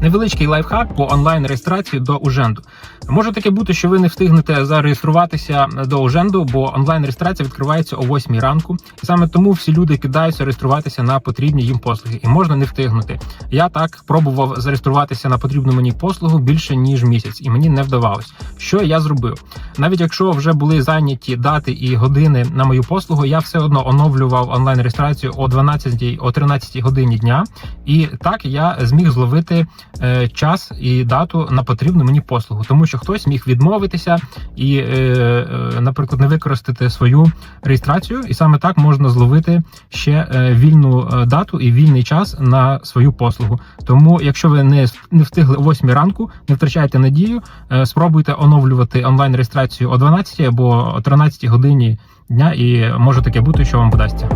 Невеличкий лайфхак по онлайн реєстрації до Уженду. Може таке бути, що ви не встигнете зареєструватися до Уженду, бо онлайн реєстрація відкривається о 8 ранку. І саме тому всі люди кидаються реєструватися на потрібні їм послуги, і можна не встигнути. Я так пробував зареєструватися на потрібну мені послугу більше ніж місяць, і мені не вдавалось. Що я зробив? Навіть якщо вже були зайняті дати і години на мою послугу, я все одно оновлював онлайн реєстрацію о 12 о 13 годині дня, і так я зміг зловити е, час і дату на потрібну мені послугу, тому що хтось міг відмовитися і, е, е, наприклад, не використати свою реєстрацію, і саме так можна зловити ще е, вільну е, дату і вільний час на свою послугу. Тому, якщо ви не, не встигли о 8 ранку, не втрачайте надію, е, спробуйте оновлювати онлайн реєстрацію о 12 або о 13 годині дня, і може таке бути, що вам вдасться.